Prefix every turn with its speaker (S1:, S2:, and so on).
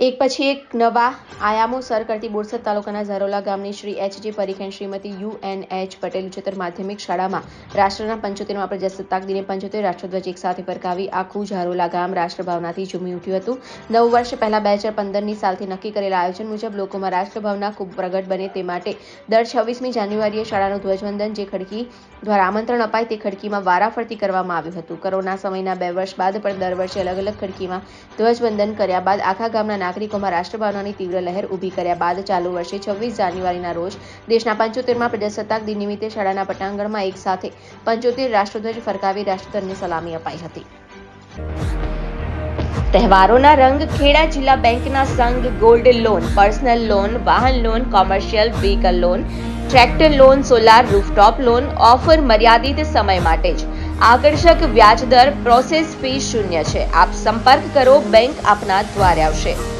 S1: એક પછી એક નવા આયામો સર કરતી બોરસદ તાલુકાના ઝરોલા ગામની શ્રી એચજી પરીખ અને Shrimati U N H Patel ઉચ્ચતર માધ્યમિક શાળામાં રાષ્ટ્રના પંચોતેરમાં પ્રજાસત્તાક દિને પંચોતેર રાષ્ટ્રધ્વજ એક સાથે ફરકાવી આખું ઝારોલા ગામ રાષ્ટ્રભાવનાથી ઝૂમી ઉઠ્યું હતું. નવ વર્ષ પહેલા બે હજાર પંદરની સાલથી નક્કી કરેલા આયોજન મુજબ લોકોમાં રાષ્ટ્રભાવના ખૂબ પ્રગટ બને તે માટે દર છવ્વીસમી જાન્યુઆરીએ શાળાનું ધ્વજવંદન જે ખડકી દ્વારા આમંત્રણ અપાય તે ખડકીમાં વારાફરતી કરવામાં આવ્યું હતું. કોરોના સમયના બે વર્ષ બાદ પણ દર વર્ષે અલગ અલગ ખડકીમાં ધ્વજવંદન કર્યા બાદ આખા ગામના નાગરિકોમાં રાષ્ટ્રભાવનાની તીવ્ર લહેર ઊભી કર્યા બાદ ચાલુ વર્ષે છવ્વીસ જાન્યુઆરીના રોજ દેશના પંચોતેરમાં પ્રજાસત્તાક દિન નિમિત્તે શાળાના પટાંગણમાં એક સાથે પંચોતેર રાષ્ટ્રધ્વજ ફરકાવી રાષ્ટ્રધ્વજને સલામી અપાઈ હતી. તહેવારોના રંગ ખેડા જિલ્લા બેંકના સંઘ ગોલ્ડ લોન, પર્સનલ લોન, વાહન loan, commercial vehicle loan, tractor loan, solar rooftop loan, offer મર્યાદિત સમય માટે જ. આકર્ષક વ્યાજદર પ્રોસેસ ફી શૂન્ય છે. આપ સંપર્ક કરો, બેંક આપના દ્વારે આવશે.